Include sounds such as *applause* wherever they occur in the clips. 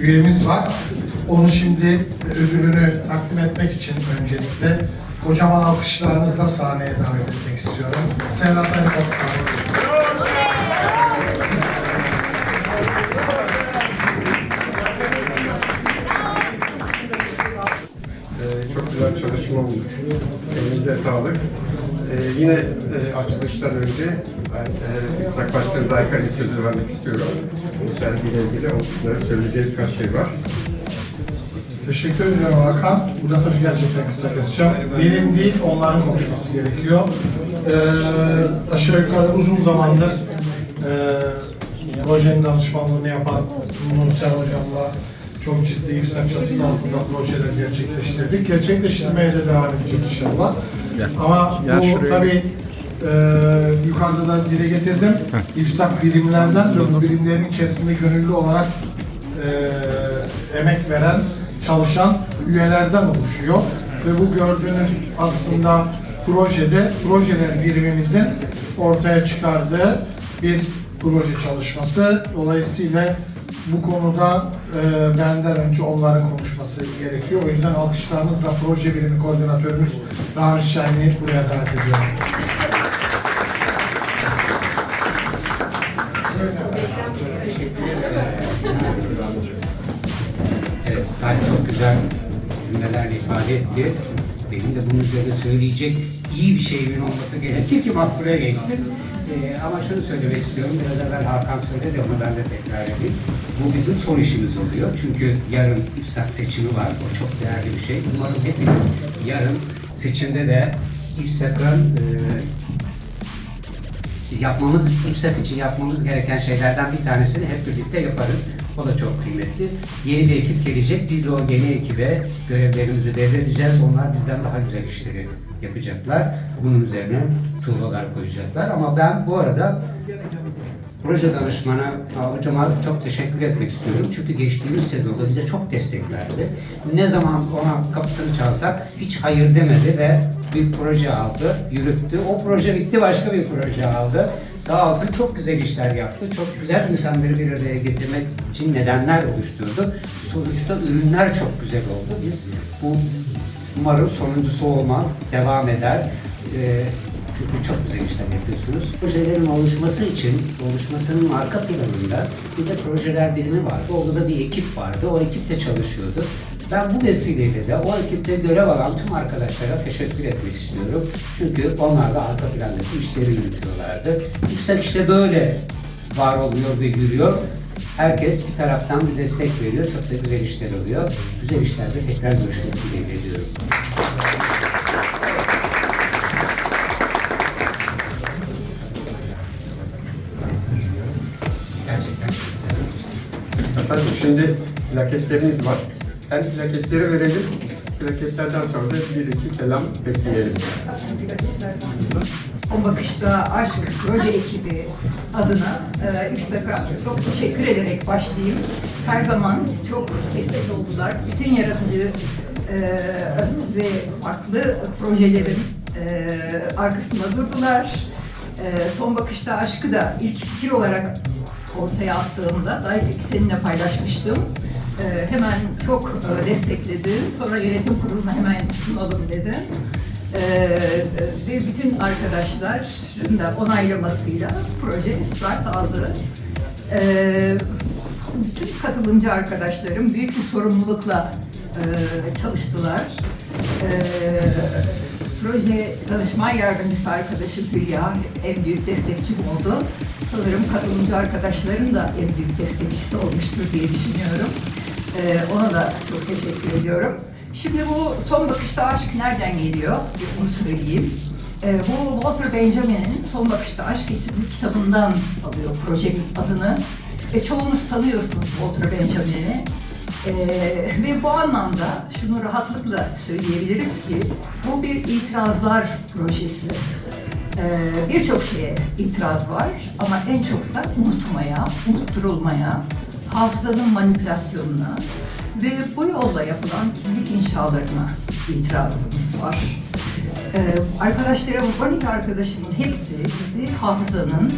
üyemiz var. Onu şimdi ödülünü takdim etmek için öncelikle kocaman alkışlarınızla sahneye davet etmek istiyorum. Serhat Ali. Ee, çok güzel çalışma olmuş. Elinize sağlık. Ee, yine e, açılıştan önce ben e, İktisat Başkanı Daykan'ı sözü vermek istiyorum. Bu sergiyle ilgili onlara söyleyeceği birkaç şey var. Teşekkür ediyorum Hakan. Burada tabii gerçekten kısa keseceğim. Benim değil, onların konuşması gerekiyor. Ee, aşağı yukarı uzun zamandır e, projenin danışmanlığını yapan Nursel Hocam'la çok ciddi yüksek çatısı altında projeler gerçekleştirdik. Gerçekleştirmeye de devam edecek inşallah. Ama bu tabii e, yukarıda da dile getirdim. İfsak birimlerden ve bu birimlerin içerisinde gönüllü olarak e, emek veren, çalışan üyelerden oluşuyor. Ve bu gördüğünüz aslında projede, projeler birimimizin ortaya çıkardığı bir proje çalışması. Dolayısıyla bu konuda e, benden önce onların konuşması gerekiyor. O yüzden alkışlarınızla proje birimi koordinatörümüz Ramiz Şahin'i buraya davet ediyorum. Evet, çok güzel cümlelerle ifade etti. De bunun üzerine söyleyecek iyi bir şeyimin olması gerekir ki makbule geçsin. Ee, ama şunu söylemek istiyorum, biraz evvel Hakan söyledi onu ben de tekrar edeyim. Bu bizim son işimiz oluyor. Çünkü yarın İFSAK seçimi var. O çok değerli bir şey. Umarım hepiniz yarın seçimde de İFSAK'ın e, yapmamız, yüksek için yapmamız gereken şeylerden bir tanesini hep birlikte yaparız. O da çok kıymetli. Yeni bir ekip gelecek. Biz o yeni ekibe görevlerimizi devredeceğiz. Onlar bizden daha güzel işleri yapacaklar. Bunun üzerine tuğlalar koyacaklar. Ama ben bu arada proje danışmanı hocama çok teşekkür etmek istiyorum. Çünkü geçtiğimiz sezonda bize çok destek verdi. Ne zaman ona kapısını çalsak hiç hayır demedi ve bir proje aldı, yürüttü. O proje bitti, başka bir proje aldı. Sağ olsun çok güzel işler yaptı. Çok güzel insanları bir araya getirmek için nedenler oluşturdu. Sonuçta ürünler çok güzel oldu. Biz bu umarım sonuncusu olmaz, devam eder. Ee, çünkü çok güzel işler yapıyorsunuz. Projelerin oluşması için, oluşmasının arka planında bir de projeler birimi vardı. Orada da bir ekip vardı. O ekip de çalışıyordu. Ben bu vesileyle de o ekipte görev alan tüm arkadaşlara teşekkür etmek istiyorum. Çünkü onlar da arka plandaki işleri yürütüyorlardı. Yüksek işte böyle var oluyor ve yürüyor. Herkes bir taraftan bir destek veriyor. Çok da güzel işler oluyor. Güzel işlerde tekrar görüşmek dileğiyle olmuş. Efendim şimdi plaketleriniz var. Hem plaketleri verelim. Plaketlerden sonra da bir iki kelam bekleyelim. O bakışta aşk proje ekibi adına e, İKSAK'a çok teşekkür ederek başlayayım. Her zaman çok destek oldular. Bütün yaratıcı e, ve farklı projelerin e, arkasında durdular. E, son bakışta aşkı da ilk fikir olarak ortaya attığımda da seninle paylaşmıştım. E, hemen çok e, destekledi. Sonra yönetim kuruluna hemen sunalım dedi. Ee, ve bütün arkadaşların da onaylamasıyla proje start aldı. Ee, bütün katılımcı arkadaşlarım büyük bir sorumlulukla e, çalıştılar. Ee, proje danışman yardımcısı arkadaşım Hülya en büyük destekçim oldu. Sanırım katılımcı arkadaşların da en büyük destekçisi olmuştur diye düşünüyorum. Ee, ona da çok teşekkür ediyorum. Şimdi bu son bakışta aşk nereden geliyor? Bir onu söyleyeyim. Ee, bu Walter Benjamin'in Son Bakışta Aşk isimli kitabından alıyor projenin adını. Ve çoğunuz tanıyorsunuz Walter Benjamin'i. Ee, ve bu anlamda şunu rahatlıkla söyleyebiliriz ki bu bir itirazlar projesi. Ee, Birçok şeye itiraz var ama en çok da unutmaya, unutturulmaya, hafızanın manipülasyonuna ve bu yolla yapılan kimlik inşalarına itirazımız var. Ee, arkadaşlarım, 12 arkadaşımın hepsi bizi hafızanın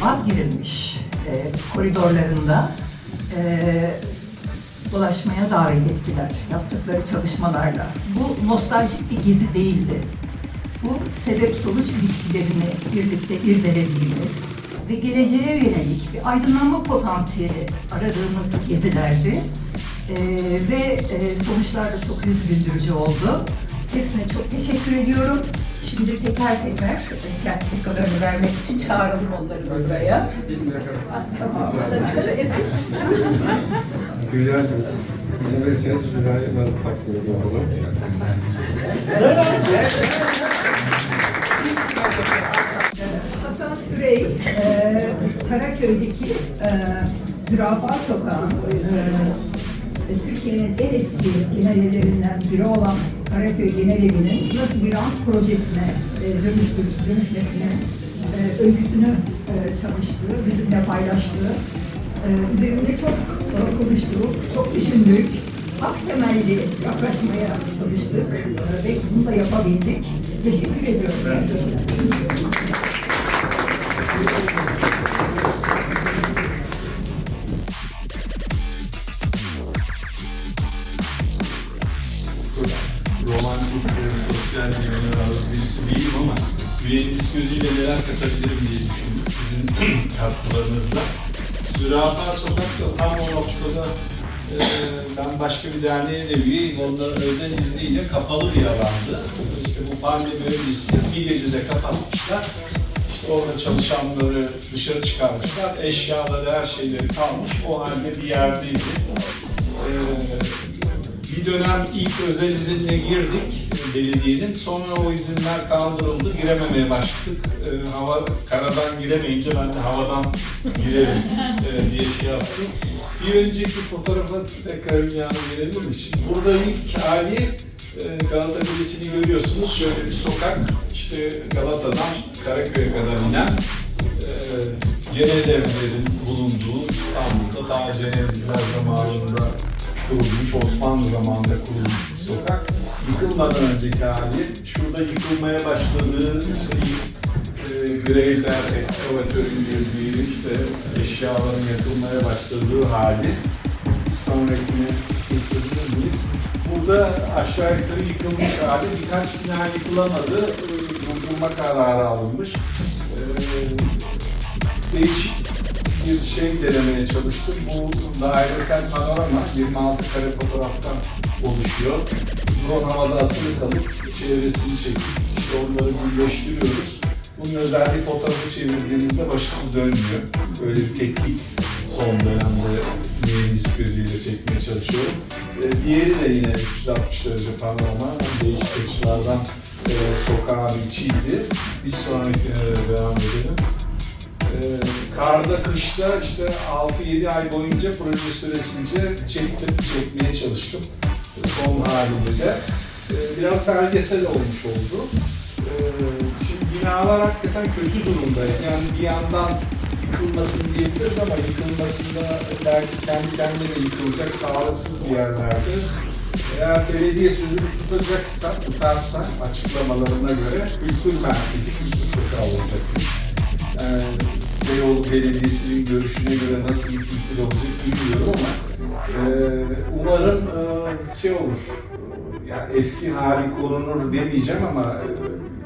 vazgeçilmiş e, koridorlarında e, dolaşmaya davet ettiler yaptıkları çalışmalarla. Bu nostaljik bir gezi değildi. Bu sebep-sonuç ilişkilerini birlikte irdelediğimiz ve geleceğe yönelik bir aydınlanma potansiyeli aradığımız gezilerdi. Ee, ve e, sonuçlar da çok yüz güldürücü oldu. Hepsine çok teşekkür ediyorum. Şimdi teker teker e, sertifikalarını vermek için çağıralım onları da buraya. Ah, Tamam. Evet. Güler izin verirseniz ben takdim onu. Hasan Sürey, e, Karaköy'deki e, Zürafa Sokağı'nün e, Türkiye'nin en eski genel evlerinden biri olan Karaköy Genel Evi'nin nasıl bir rant projesine e, dönüştür, dönüşmesine e, öyküsünü e, çalıştığı, bizimle paylaştığı, e, üzerinde çok e, konuştuk, çok düşündük, hak temelli yaklaşmaya çalıştık e, ve bunu da yapabildik. Teşekkür ediyorum. Romantik ve sosyal yönler birisi değilim ama mühendis gözüyle neler katabilirim diye düşündüm sizin *clears throat* katkılarınızla. Zürafa Sokak'ta tam o noktada e, ben başka bir derneğe de üyeyim. Onların özel izniyle kapalı bir alandı. İşte bu palmiye bölgesi bir gecede kapatmışlar. Orada çalışanları dışarı çıkarmışlar. Eşyaları, her şeyleri kalmış. O halde bir yerdeydi. E, bir dönem ilk özel izinle girdik belediyenin. Sonra o izinler kaldırıldı. Girememeye başladık. E, hava karadan giremeyince ben de havadan girerim e, diye şey yaptım. Bir önceki fotoğrafa tekrar Hülya'nın gelebilir mi? Şimdi burada ilk hali e, Galata Kulesi'ni görüyorsunuz. Şöyle bir sokak işte Galata'dan Karaköy'e kadar inen e, genel evlerin bulunduğu İstanbul'da daha Cenevizler zamanında kurulmuş, Osmanlı zamanında kurulmuş bir sokak. Yıkılmadan önceki hali, şurada yıkılmaya başladığı işte e, greyler, eskavatörün girdiği, işte eşyaların yakılmaya başladığı hali. Sonrakini geçebilir? Burada aşağı yukarı yıkılmış hali, birkaç bina yıkılamadı, durdurma kararı alınmış. E, değişik bir şey denemeye çalıştım. Bu dairesel panorama 26 kare fotoğraftan oluşuyor. Drone havada asılı kalıp çevresini çekip işte onları birleştiriyoruz. Bunun özelliği fotoğrafı çevirdiğinizde başınız dönmüyor. Böyle bir teknik son dönemde mühendis gözüyle çekmeye çalışıyorum. Ee, diğeri de yine 360 derece panorama değişik açılardan e, sokağın içiydi. Bir sonrakine devam edelim. Ee, karda, kışta işte 6-7 ay boyunca proje süresince çektim, çekmeye çalıştım. Son halinde de. Ee, biraz belgesel olmuş oldu. Ee, şimdi binalar hakikaten kötü durumda. Yani bir yandan yıkılmasın diyebiliriz ama yıkılmasında belki kendi kendine de yıkılacak sağlıksız bir yerlerde. Eğer belediye sözünü tutacaksa, tutarsa açıklamalarına göre kültür merkezi, kültür sokağı olacakmış. Yani Beyoğlu Belediyesi'nin görüşüne göre nasıl bir kültür olacak bilmiyorum ama e, umarım e, şey olur, yani eski hali korunur demeyeceğim ama e,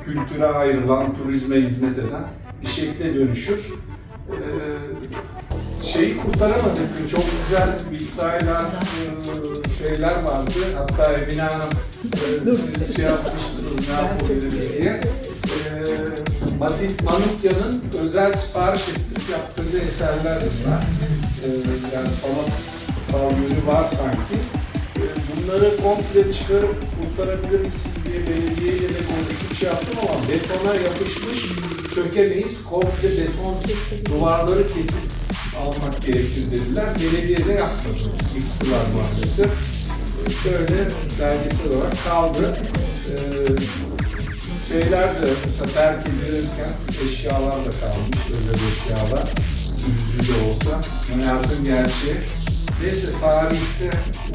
kültüre ayrılan, turizme hizmet eden bir şekle dönüşür. E, şeyi kurtaramadık, çok güzel vitraylar, e, şeyler vardı. Hatta Emine Hanım e, siz şey yapmıştınız ne yapabiliriz diye. E, Madit Manukya'nın özel sipariş ettik yaptığı eserler bunlar. Ee, yani sanat tavrı var sanki. Ee, bunları komple çıkarıp kurtarabilir misiniz diye belediyeyle de konuştuk şey yaptım ama betona yapışmış sökemeyiz. Komple beton duvarları kesip almak gerekir dediler. Belediye de yapmadı. Maalesef. Ee, Böyle belgesel olarak kaldı. Ee, şeyler de mesela terk edilirken eşyalar da kalmış, özel eşyalar. Üzücü de olsa. Hayatın gerçeği. Neyse tarihte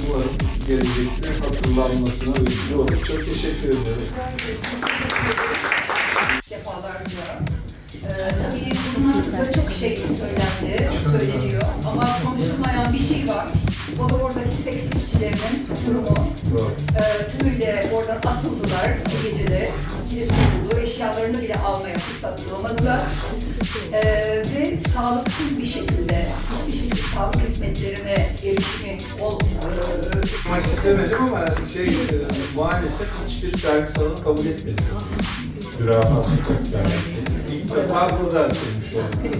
umarım gelecekte hatırlanmasına vesile olur. Çok teşekkür ederim. defalarca. Ee, hakkında çok şey söylendi, söyleniyor ama konuşulmayan bir şey var. O da oradaki seks durumu. Doğru. Ee, tümüyle oradan asıldılar bu gecede. Kilit tutuldu. Eşyalarını bile almaya fırsat bulamadılar. Ee, ve sağlıksız bir şekilde hiçbir şekilde sağlık hizmetlerine erişimi olmuyor. Yapmak istemedim ama şey e, maalesef hiçbir sergi salonu kabul etmedi. Zürafa Sokak sergisi. İlk defa burada açılmış oldu.